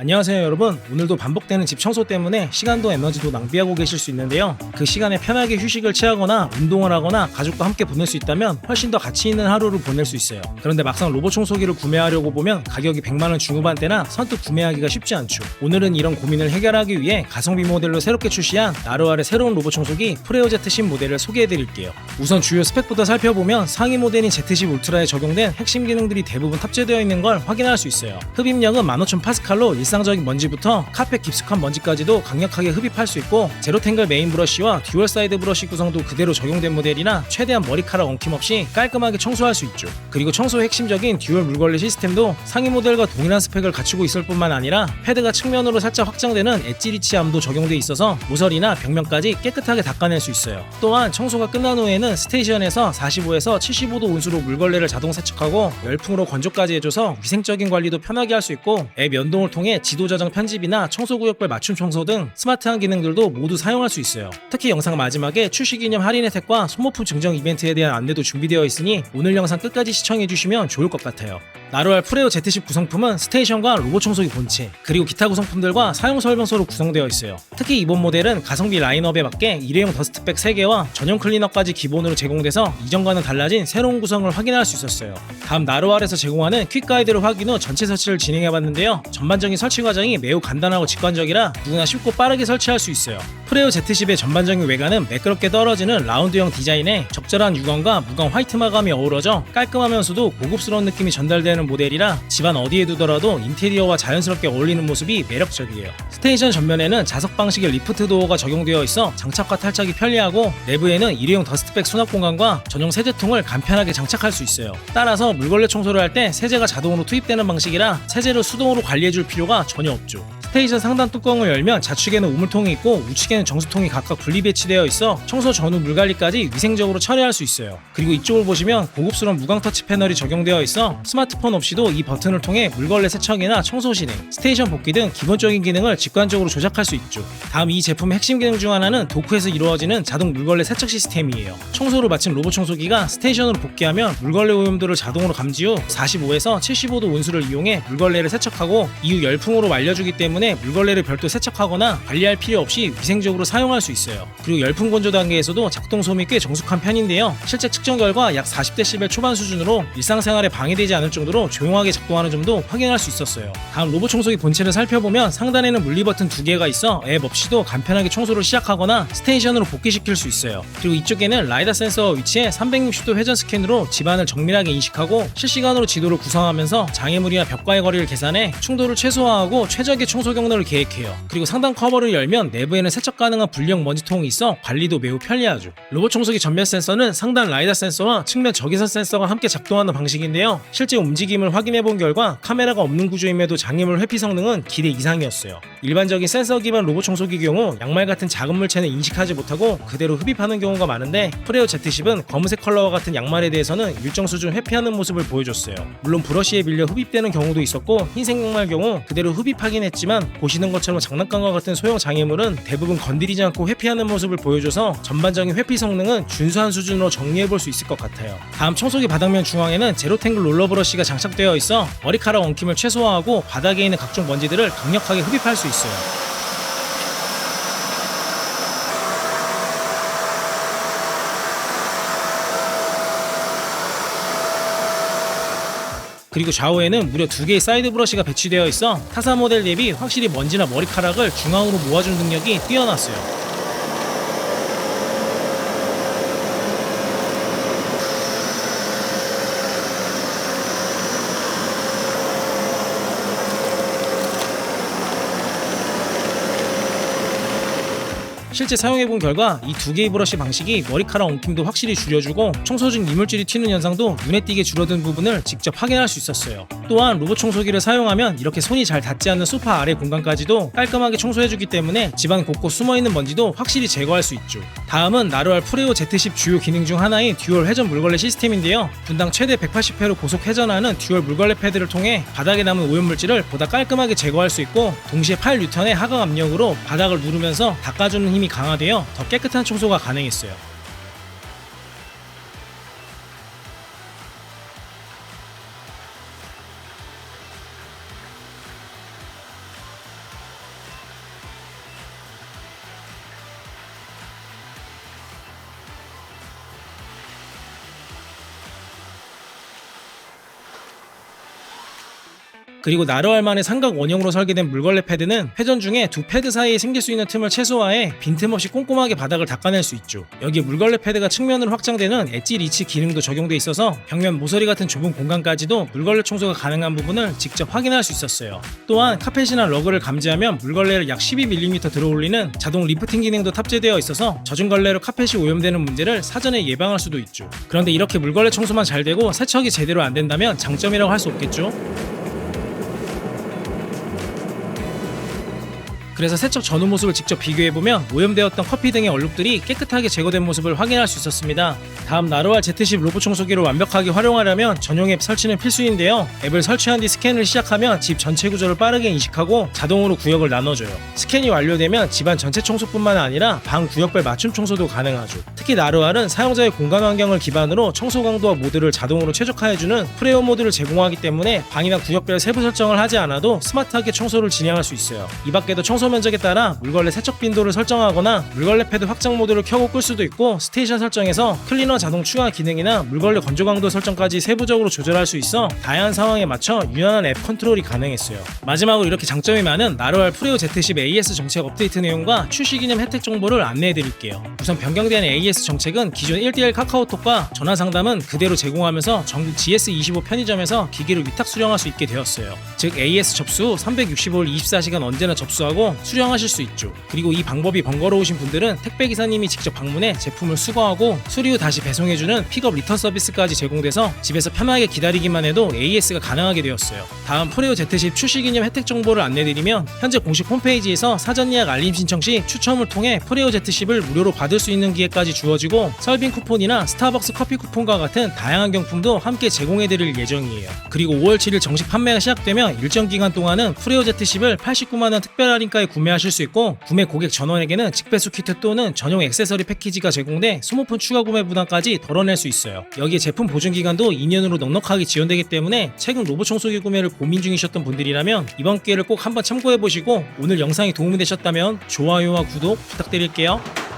안녕하세요 여러분. 오늘도 반복되는 집 청소 때문에 시간도 에너지도 낭비하고 계실 수 있는데요. 그 시간에 편하게 휴식을 취하거나 운동을 하거나 가족과 함께 보낼 수 있다면 훨씬 더 가치 있는 하루를 보낼 수 있어요. 그런데 막상 로봇 청소기를 구매하려고 보면 가격이 100만원 중후반대나 선뜻 구매하기가 쉽지 않죠. 오늘은 이런 고민을 해결하기 위해 가성비 모델로 새롭게 출시한 나루알의 새로운 로봇 청소기 프레오 Z10 모델을 소개해드릴게요. 우선 주요 스펙부터 살펴보면 상위 모델인 Z10 울트라에 적용된 핵심 기능들이 대부분 탑재되어 있는 걸 확인할 수 있어요. 흡입력은 15,000 파스칼로 일상적인 먼지부터 카펫 깊숙한 먼지까지도 강력하게 흡입할 수 있고 제로탱글 메인 브러쉬와 듀얼 사이드 브러쉬 구성도 그대로 적용된 모델이라 최대한 머리카락 엉킴 없이 깔끔하게 청소할 수 있죠. 그리고 청소의 핵심적인 듀얼 물걸레 시스템도 상위 모델과 동일한 스펙을 갖추고 있을 뿐만 아니라 패드가 측면으로 살짝 확장되는 엣지 리치암도 적용돼 있어서 모서리나 벽면까지 깨끗하게 닦아낼 수 있어요. 또한 청소가 끝난 후에는 스테이션에서 45에서 75도 온수로 물걸레를 자동 세척하고 열풍으로 건조까지 해줘서 위생적인 관리도 편하게 할 수 있고 앱 연동을 통해 지도 저장 편집이나 청소 구역별 맞춤 청소 등 스마트한 기능들도 모두 사용할 수 있어요. 특히 영상 마지막에 출시 기념 할인 혜택과 소모품 증정 이벤트에 대한 안내도 준비되어 있으니 오늘 영상 끝까지 시청해 주시면 좋을 것 같아요. 나로알 프레오 Z10 구성품은 스테이션과 로봇 청소기 본체, 그리고 기타 구성품들과 사용 설명서로 구성되어 있어요. 특히 이번 모델은 가성비 라인업에 맞게 일회용 더스트백 3개와 전용 클리너까지 기본으로 제공돼서 이전과는 달라진 새로운 구성을 확인할 수 있었어요. 다음 나로알에서 제공하는 퀵 가이드를 확인 후 전체 설치를 진행해봤는데요. 전반적인 설치 과정이 매우 간단하고 직관적이라 누구나 쉽고 빠르게 설치할 수 있어요. 프레오 Z10의 전반적인 외관은 매끄럽게 떨어지는 라운드형 디자인에 적절한 유광과 무광 화이트 마감이 어우러져 깔끔하면서도 고급스러운 느낌이 전달되는 모델이라 집안 어디에 두더라도 인테리어와 자연스럽게 어울리는 모습이 매력적이에요. 스테이션 전면에는 자석 방식의 리프트 도어가 적용되어 있어 장착과 탈착이 편리하고 내부에는 일회용 더스트백 수납 공간과 전용 세제통을 간편하게 장착할 수 있어요. 따라서 물걸레 청소를 할 때 세제가 자동으로 투입되는 방식이라 세제를 수동으로 관리해줄 필요가 전혀 없죠. 스테이션 상단 뚜껑을 열면 좌측에는 우물통이 있고 우측에는 정수통이 각각 분리 배치되어 있어 청소 전후 물 관리까지 위생적으로 처리할 수 있어요. 그리고 이쪽을 보시면 고급스러운 무광 터치 패널이 적용되어 있어 스마트폰 없이도 이 버튼을 통해 물걸레 세척이나 청소 진행, 스테이션 복귀 등 기본적인 기능을 직관적으로 조작할 수 있죠. 다음 이 제품의 핵심 기능 중 하나는 도쿠에서 이루어지는 자동 물걸레 세척 시스템이에요. 청소를 마친 로봇 청소기가 스테이션으로 복귀하면 물걸레 오염도를 자동으로 감지 후 45에서 75도 온수를 이용해 물걸레를 세척하고 이후 열풍으로 말려주기 때문에 물걸레를 별도 세척하거나 관리할 필요 없이 위생적으로 사용할 수 있어요. 그리고 열풍 건조 단계에서도 작동 소음이 꽤 정숙한 편인데요. 실제 측정 결과 약 40dB 초반 수준으로 일상생활에 방해되지 않을 정도로 조용하게 작동하는 점도 확인할 수 있었어요. 다음 로봇 청소기 본체를 살펴보면 상단에는 물리 버튼 두 개가 있어 앱 없이도 간편하게 청소를 시작하거나 스테이션으로 복귀시킬 수 있어요. 그리고 이쪽에는 라이다 센서가 위치해 360도 회전 스캔으로 집안을 정밀하게 인식하고 실시간으로 지도를 구성하면서 장애물이나 벽과의 거리를 계산해 충돌을 최소화하고 최적의 청소 경로를 계획해요. 그리고 상단 커버를 열면 내부에는 세척 가능한 분리형 먼지통이 있어 관리도 매우 편리하죠. 로봇 청소기 전면 센서는 상단 라이다 센서와 측면 적외선 센서가 함께 작동하는 방식인데요. 실제 움직임을 확인해 본 결과 카메라가 없는 구조임에도 장애물 회피 성능은 기대 이상이었어요. 일반적인 센서 기반 로봇 청소기 경우 양말 같은 작은 물체는 인식하지 못하고 그대로 흡입하는 경우가 많은데 프레오 Z10은 검은색 컬러와 같은 양말에 대해서는 일정 수준 회피하는 모습을 보여줬어요. 물론 브러쉬에 밀려 흡입되는 경우도 있었고 흰색 양말 경우 그대로 흡입하긴 했지만 보시는 것처럼 장난감과 같은 소형 장애물은 대부분 건드리지 않고 회피하는 모습을 보여줘서 전반적인 회피 성능은 준수한 수준으로 정리해 볼 수 있을 것 같아요. 다음 청소기 바닥면 중앙에는 제로탱글 롤러 브러쉬가 장착되어 있어 머리카락 엉킴을 최소화하고 바닥에 있는 각종 먼지들을 강력하게 흡입할 수 있어요. 그리고 좌우에는 무려 두 개의 사이드 브러쉬가 배치되어 있어 타사 모델 대비 확실히 먼지나 머리카락을 중앙으로 모아주는 능력이 뛰어났어요. 실제 사용해본 결과 이 두 개의 브러쉬 방식이 머리카락 엉킴도 확실히 줄여주고 청소 중 이물질이 튀는 현상도 눈에 띄게 줄어든 부분을 직접 확인할 수 있었어요. 또한 로봇 청소기를 사용하면 이렇게 손이 잘 닿지 않는 소파 아래 공간까지도 깔끔하게 청소해주기 때문에 집안 곳곳 숨어있는 먼지도 확실히 제거할 수 있죠. 다음은 나루알 프레오 Z10 주요 기능 중 하나인 듀얼 회전 물걸레 시스템인데요. 분당 최대 180회로 고속 회전하는 듀얼 물걸레 패드를 통해 바닥에 남은 오염물질을 보다 깔끔하게 제거할 수 있고 동시에 8N의 하강 압력으로 바닥을 누르면서 닦아주는 힘이 강화되어 더 깨끗한 청소가 가능했어요. 그리고 나로알만의 삼각 원형으로 설계된 물걸레 패드는 회전 중에 두 패드 사이에 생길 수 있는 틈을 최소화해 빈틈없이 꼼꼼하게 바닥을 닦아낼 수 있죠. 여기에 물걸레 패드가 측면으로 확장되는 엣지 리치 기능도 적용돼 있어서 벽면 모서리 같은 좁은 공간까지도 물걸레 청소가 가능한 부분을 직접 확인할 수 있었어요. 또한 카펫이나 러그를 감지하면 물걸레를 약 12mm 들어올리는 자동 리프팅 기능도 탑재되어 있어서 젖은 걸레로 카펫이 오염되는 문제를 사전에 예방할 수도 있죠. 그런데 이렇게 물걸레 청소만 잘 되고 세척이 제대로 안 된다면 장점이라고 할 수 없겠죠. 그래서 세척 전후 모습을 직접 비교해보면 오염되었던 커피 등의 얼룩들이 깨끗하게 제거된 모습을 확인할 수 있었습니다. 다음 나로알 Z10 로봇 청소기를 완벽하게 활용하려면 전용 앱 설치는 필수인데요. 앱을 설치한 뒤 스캔을 시작하면 집 전체 구조를 빠르게 인식하고 자동으로 구역을 나눠줘요. 스캔이 완료되면 집안 전체 청소뿐만 아니라 방 구역별 맞춤 청소도 가능하죠. 특히 나로알은 사용자의 공간 환경을 기반으로 청소 강도와 모드를 자동으로 최적화해주는 프레오 모드를 제공하기 때문에 방이나 구역별 세부 설정을 하지 않아도 스마트하게 청소를 진행할 수 있어요. 이 밖에도 청소 면적에 따라 물걸레 세척 빈도를 설정하거나 물걸레 패드 확장 모드를 켜고 끌 수도 있고 스테이션 설정에서 클리너 자동 추가 기능이나 물걸레 건조 강도 설정까지 세부적으로 조절할 수 있어 다양한 상황에 맞춰 유연한 앱 컨트롤이 가능했어요. 마지막으로 이렇게 장점이 많은 나로알 프레오 Z10 AS 정책 업데이트 내용과 출시 기념 혜택 정보를 안내해 드릴게요. 우선 변경된 AS 정책은 기존 1대1 카카오톡과 전화 상담은 그대로 제공하면서 전국 GS25 편의점에서 기기를 위탁 수령할 수 있게 되었어요. 즉 AS 접수 후 365일 24시간 언제나 접수하고 수령하실 수 있죠. 그리고 이 방법이 번거로우신 분들은 택배 기사님이 직접 방문해 제품을 수거하고 수리 후 다시 배송해주는 픽업 리턴 서비스까지 제공돼서 집에서 편하게 기다리기만 해도 AS가 가능하게 되었어요. 다음 프레오 Z10 출시 기념 혜택 정보를 안내드리면 현재 공식 홈페이지에서 사전 예약 알림 신청 시 추첨을 통해 프레오 Z10을 무료로 받을 수 있는 기회까지 주어지고 설빙 쿠폰이나 스타벅스 커피 쿠폰과 같은 다양한 경품도 함께 제공해드릴 예정이에요. 그리고 5월 7일 정식 판매가 시작되면 일정 기간 동안은 프레오 Z10을 89만 원 특별 할인 가에 구매하실 수 있고 구매 고객 전원에게는 직배수 키트 또는 전용 액세서리 패키지가 제공돼 스모폰 추가 구매 부담까지 덜어낼 수 있어요. 여기에 제품 보증 기간도 2년으로 넉넉하게 지원되기 때문에 최근 로봇 청소기 구매를 고민 중이셨던 분들이라면 이번 기회를 꼭 한번 참고해 보시고 오늘 영상이 도움이 되셨다면 좋아요와 구독 부탁드릴게요.